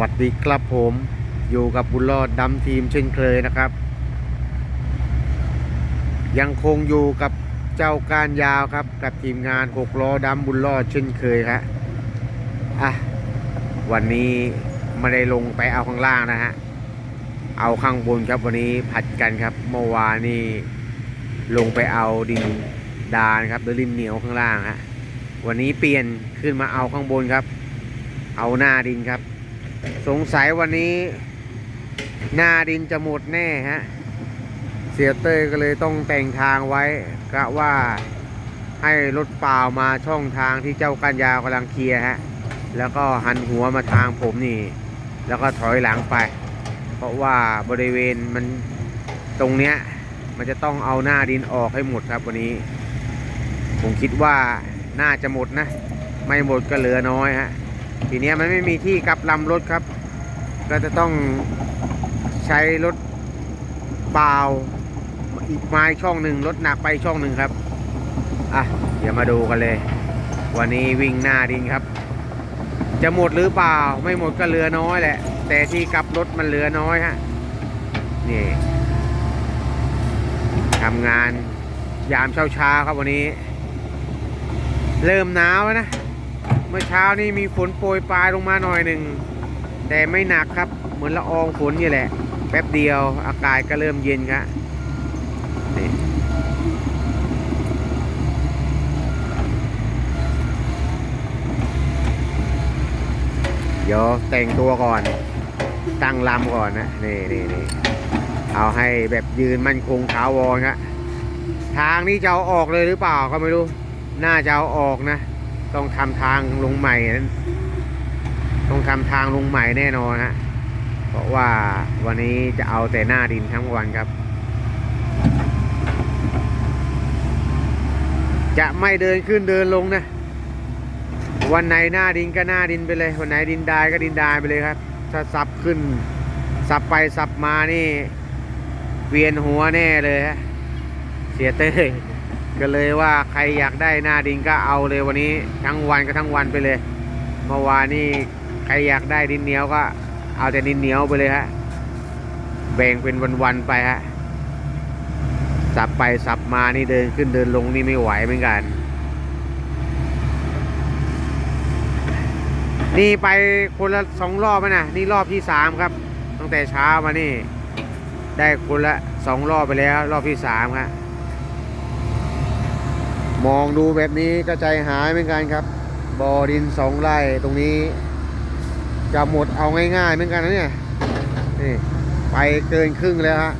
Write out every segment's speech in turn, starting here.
วัสดีครับผมอยู่กับบุญรอดดำทีมเช่นเคยนะครับ ยังคงอยู่กับเจ้าการยาวครับ กับทีมงานหกล้อดำบุญรอดเช่นเคยครับอะวันนี้ไม่ได้ลงไปเอาข้างล่างนะฮะเอาข้างบนครับวันนี้ผัดกันครับเมื่อวานนี่ลงไปเอาดินดานครับหรือดินเหนียวข้างล่างฮะวันนี้เปลี่ยนขึ้นมาเอาข้างบนครับ เอาหน้าดินครับ สงสัยวันนี้หน้าดินจะหมดแน่ฮะ เสียเต้ยก็เลยต้องแต่งทางไว้กะว่าให้รถเปล่ามาช่องทางที่เจ้ากันยาวกำลังเคลียร์ฮะ แล้วก็หันหัวมาทางผมนี่ แล้วก็ถอยหลังไป เพราะว่าบริเวณมันตรงเนี้ย มันจะต้องเอาหน้าดินออกให้หมดครับวันนี้ ผมคิดว่าน่าจะหมดนะ ไม่หมดก็เหลือน้อยฮะ ทีนี้มันไม่มีที่กลับลำรถครับ ก็จะต้องใช้รถเปล่าอีกไม้ช่องหนึ่งรถหนักไปช่องหนึ่งครับ อะ เดี๋ยวมาดูกันเลย วันนี้วิ่งหน้าดินครับ จะหมดหรือเปล่า ไม่หมดก็เหลือน้อยแหละ แต่ที่กลับรถมันเหลือน้อยฮะ นี่ทำงานยามเช้าๆครับวันนี้ เริ่มหนาวแล้วนะ เมื่อเช้านี้มีฝนโปรยปลายลงมาหน่อยหนึ่ง แต่ไม่หนักครับ เหมือนละอองฝนนี่แหละ แป๊บเดียวอากาศก็เริ่มเย็นครับเดี๋ยวแต่งตัวก่อน ตั้งลำก่อนนะนี่นี่นี่เอาให้แบบยืนมั่นคงถาวรครับทางนี้จะเอาออกเลยหรือเปล่าก็ไม่รู้ น่าจะเอาออกนะ ต้องทำทางลงใหม่นั้นต้องทำทางลงใหม่แน่นอนฮะเพราะว่าวันนี้จะเอาแต่หน้าดินทั้งวันครับ จะไม่เดินขึ้นเดินลงนะ วันไหนหน้าดินก็หน้าดินไปเลย วันไหนดินดายก็ดินดายไปเลยครับ ถ้าสับขึ้นสับไปสับมานี่ เวียนหัวแน่เลยฮะเสียเต้ย ก็เลยว่าใครอยากได้หน้าดินก็เอาเลยวันนี้ทั้งวันก็ทั้งวันไปเลย เมื่อวานนี่ใครอยากได้ดินเหนียวก็ เอาแต่ดินเหนียวไปเลยฮะแบ่งเป็นวันๆไปฮะสับไปสับมานี่เดินขึ้นเดินลงนี่ไม่ไหวเหมือนกัน นี่ไปคนละสองรอบนะนี่รอบที่สามครับ ตั้งแต่เช้ามานี่ ได้คนละสองรอบไปแล้ว รอบที่สามครับ มองดูแบบนี้ก็ใจหายเหมือนกันครับบ่อดินสองไร่ตรงนี้ จะหมดเอาง่ายๆเหมือนกันนะเนี่ยนี่ไปเกินครึ่งแล้วฮะ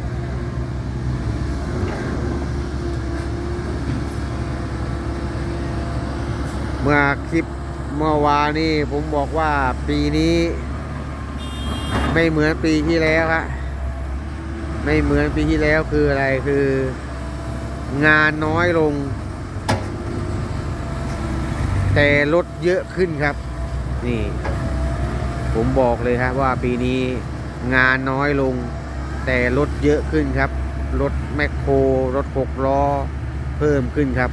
เมื่อคลิปเมื่อวานนี่ผมบอกว่าปีนี้ ไม่เหมือนปีที่แล้วฮะไม่เหมือนปีที่แล้วคืออะไรคือ งานน้อยลง แต่ลดเยอะขึ้นครับ นี่ ผมบอกเลยครับว่าปีนี้งานน้อยลง แต่ลดเยอะขึ้นครับ รถแมคโครรถหกล้อ เพิ่มขึ้นครับ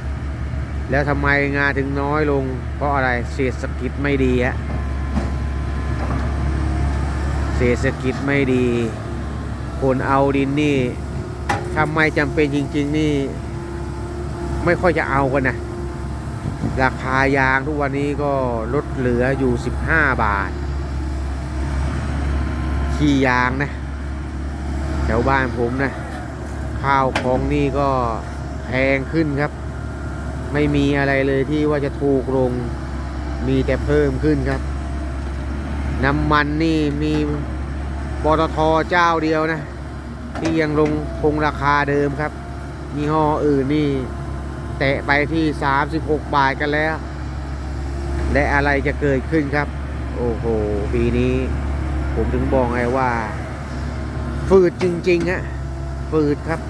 แล้วทำไมงานถึงน้อยลง เพราะอะไรเศรษฐกิจไม่ดีฮะเศรษฐกิจไม่ดี คนเอาดินนี่ถ้าไมจำเป็นจริง ๆ นี่ ไม่ค่อยจะเอากันนะ ราคายางทุกวันนี้ก็ลดเหลืออยู่ 15 บาท ขี้ยางนะ แถวบ้านผมนะ ข้าวของนี่ก็แพงขึ้นครับ ไม่มีอะไรเลยที่ว่าจะถูกลง มีแต่เพิ่มขึ้นครับ น้ำมันนี่มีปตทเจ้าเดียวนะ ที่ยังลงคงราคาเดิมครับ ยี่ห้ออื่นนี่ แตะไปที่ 36 บาทกันแล้ว และอะไรจะเกิดขึ้นครับ โอ้โห ปีนี้ ผมถึงบอกไงว่า ฝืดจริงๆฮะฝืดครับ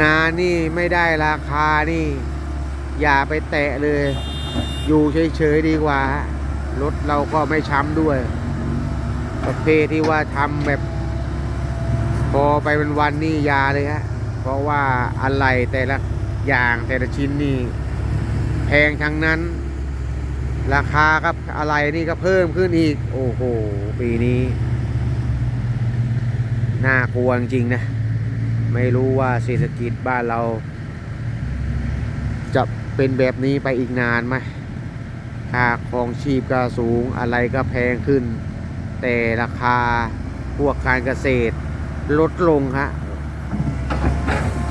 งานนี่ไม่ได้ราคานี่ อย่าไปแตะเลย อยู่เฉยๆดีกว่า รถเราก็ไม่ช้ำด้วย ประเภทที่ว่าทำแบบ พอไปเป็นวันนี่ยาเลยฮะเพราะว่าอะไรแต่ละอย่างแต่ละชิ้นนี่แพงทั้งนั้น ราคาครับอะไรนี่ก็เพิ่มขึ้นอีก โอ้โห ปีนี้ น่ากลัวจริงนะ ไม่รู้ว่าเศรษฐกิจบ้านเรา จะเป็นแบบนี้ไปอีกนานไหมค่าครองชีพก็สูงอะไรก็แพงขึ้น แต่ราคาพวกการเกษตร ลดลงฮะ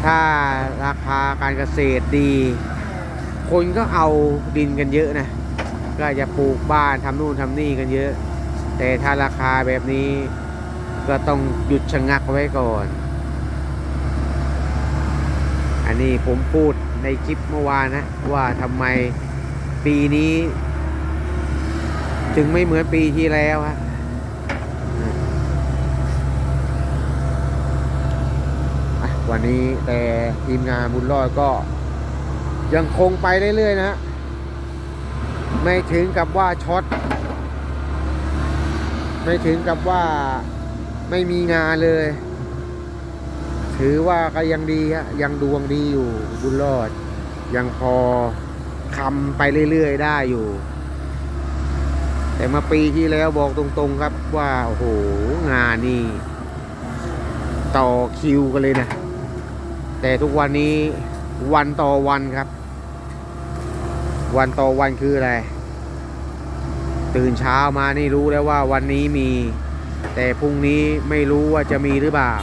ถ้าราคาการเกษตรดี คนก็เอาดินกันเยอะนะ ก็จะปลูกบ้านทำนู่นทำนี่กันเยอะ แต่ถ้าราคาแบบนี้ก็ต้องหยุดชะงักไว้ก่อน อันนี้ผมพูดในคลิปเมื่อวานนะ ว่าทำไมปีนี้ ถึงไม่เหมือนปีที่แล้วฮะอะ วันนี้แต่ทีมงานบุญรอดก็ยังคงไปเรื่อยๆนะฮะไม่ถึงกับว่าช็อต ไม่ถึงกับว่าไม่มีงานเลย ถือว่าก็ยังดีฮะยังดวงดีอยู่บุญรอด ยังพอคำไปเรื่อยๆได้อยู่ แต่มาปีที่แล้วบอกตรงๆครับว่า โอ้โห งานนี่ต่อคิวกันเลยนะ แต่ทุกวันนี้วันต่อวันครับ วันต่อวันคืออะไร ตื่นเช้ามานี่รู้แล้วว่าวันนี้มี แต่พรุ่งนี้ไม่รู้ว่าจะมีหรือเปล่า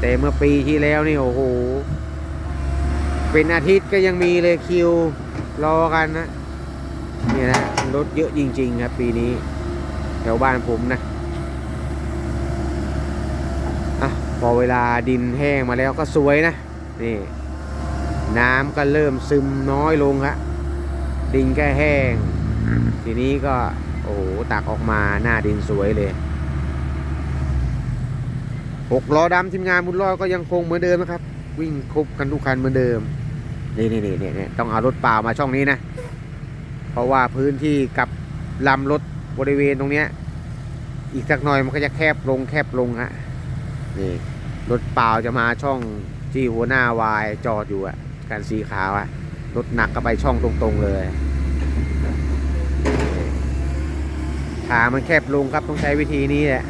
แต่เมื่อปีที่แล้วนี่โอ้โห เป็นอาทิตย์ก็ยังมีเลยคิวรอกันนะนี่นะรถเยอะจริง ๆ ครับ ปีนี้ แถวบ้านผมนะอะ พอเวลาดินแห้งมาแล้วก็สวยนะนี่น้ำก็เริ่มซึมน้อยลงครับดินก็แห้ง ทีนี้ก็โอ้โหตักออกมาหน้าดินสวยเลยหกล้อดำทีมงานบุญรอดก็ยังคงเหมือนเดิมนะครับ วิ่งครบกันทุกคันเหมือนเดิมนี่นี่นี่นี่ต้องเอารถเปล่ามาช่องนี้นะ เพราะว่าพื้นที่กับลำรถบริเวณตรงเนี้ยอีกสักหน่อยมันก็จะแคบลงแคบลงฮะ นี่รถเปล่าจะมาช่องที่หัวหน้าวายจอดอยู่อะการสีขาวอะรถหนักก็ไปช่องตรงๆเลยขามันแคบลงครับต้องใช้วิธีนี้แหละ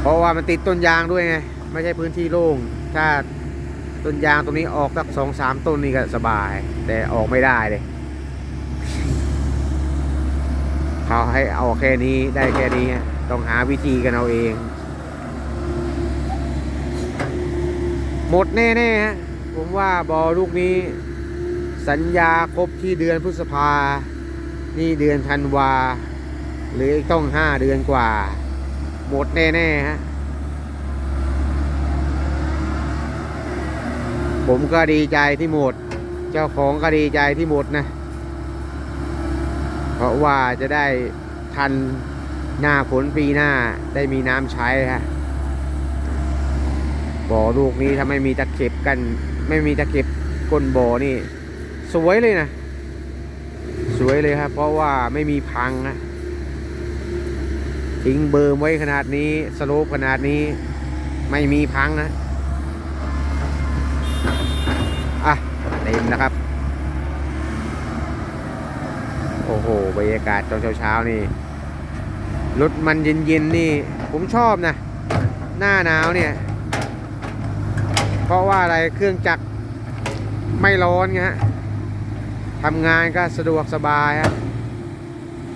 เพราะว่ามันติดต้นยางด้วยไงไม่ใช่พื้นที่โล่งถ้าต้นยางตรงนี้ออกสักสองสามต้นนี่ก็สบาย แต่ออกไม่ได้เลยเขาให้เอาแค่นี้ได้แค่นี้ต้องหาวิธีกันเอาเอง หมดแน่ๆฮะผมว่าบอลูกนี้ สัญญาครบที่เดือนพฤษภา นี่เดือนธันวาหรืออีกต้องห้าเดือนกว่า หมดแน่ๆฮะผมก็ดีใจที่หมด เจ้าของก็ดีใจที่หมดนะ เพราะว่าจะได้ทันหน้าฝนปีหน้าได้มีน้ำใช้ฮะ บ่อลูกนี้ถ้าไม่มีตะเข็บกัน ไม่มีตะเข็บก้นบ่อนี่ สวยเลยนะ สวยเลยครับ เพราะว่าไม่มีพังนะทิ้งเบอร์ไว้ขนาดนี้สโลปขนาดนี้ ไม่มีพังนะอะเต็มนะครับ โอ้โหบรรยากาศตอนเช้าๆนี่รถมันเย็นๆนี่ ผมชอบนะ หน้าหนาวเนี่ย เพราะว่าอะไรเครื่องจักรไม่ร้อนไงฮะทำงานก็สะดวกสบายฮะ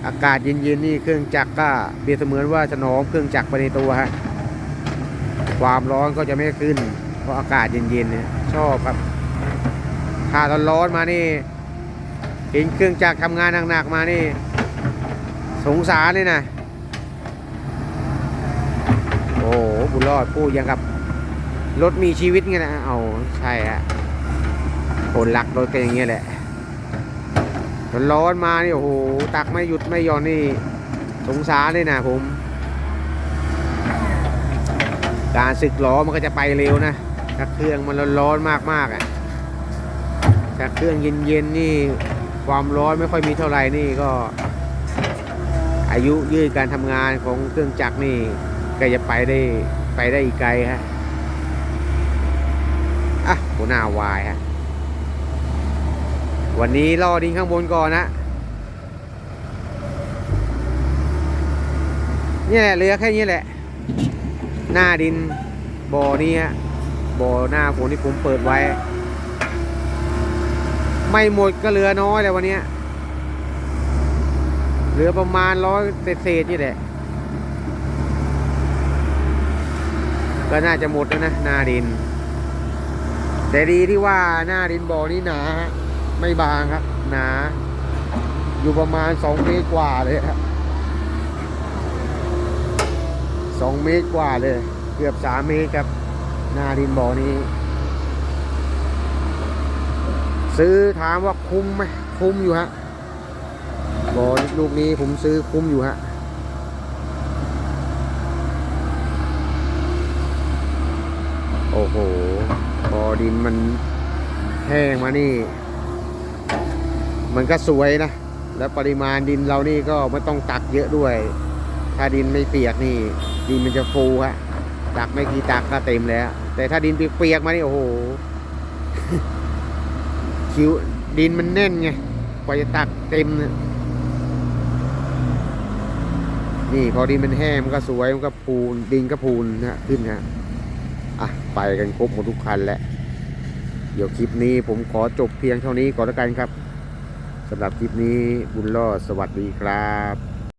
อากาศเย็นๆนี่เครื่องจักรก็เปรียบเสมือนว่าจะน้อมเครื่องจักรไปในตัวฮะความร้อนก็จะไม่ขึ้น เพราะอากาศเย็นๆเนี่ยชอบครับถ้าตอนร้อนมานี่เห็นเครื่องจักรทำงานหนักๆมานี่ สงสารเลยนะ โอ้โหบุญรอดพูดยังกับ รถมีชีวิตไงนะเอาใช่ฮะคนรักรถก็อย่างเงี้ยแหละร้อนมานี่โอ้โหตักไม่หยุดไม่ย่อนนี่สงสารเลยนะผม การสึกล้อมันก็จะไปเร็วนะถ้าเครื่องมันร้อนๆมากๆอะถ้าเครื่องเย็นๆนี่ความร้อนไม่ค่อยมีเท่าไหร่นี่ก็ อายุยืดการทำงานของเครื่องจักรนี่ก็จะไปได้ไปได้อีกไกลฮะ หหน้าวายฮะวันนี้ล่อดินข้างบนก่อนนะนี่แหละเรือแค่นี้แหละ หน้าดินบ่อนี้ฮะบ่อหน้าฝนที่ผมเปิดไว้ ไม่หมดก็เรือน้อยเลยวันนี้เหลือประมาณร้อยเศษนี่แหละ ก็น่าจะหมดแล้วนะหน้าดิน แต่ดีที่ว่าหน้าดินบ่อนี้หนา ไม่บางครับ หนา อยู่ประมาณสองเมตรกว่าเลยครับสองเมตรกว่าเลย เกือบสามเมตรครับ หน้าดินบ่อนี้ ซื้อถามว่าคุ้มไหมคุ้มอยู่ฮะบ่อลูกนี้ผมซื้อคุ้มอยู่ฮะโอ้โหพอ ดินมันแห้งมานี่ มันก็สวยนะ แล้วปริมาณดินเรานี่ก็ไม่ต้องตักเยอะด้วย ถ้าดินไม่เปียกนี่ ดินมันจะฟูฮะตักไม่กี่ตักก็เต็มแล้ว แต่ถ้าดินเปียกมานี่โอ้โหคิวดินมันแน่นไงกว่าจะตักเต็มเนี่ยนี่พอดินมันแห้งมันก็สวยมันก็พูนดินก็พูนนะขึ้นฮะอะไปกันครบหมดทุกคันแล้ว เดี๋ยวคลิปนี้ผมขอจบเพียงเท่านี้ก่อนแล้วกันครับสำหรับคลิปนี้บุญรอสวัสดีครับ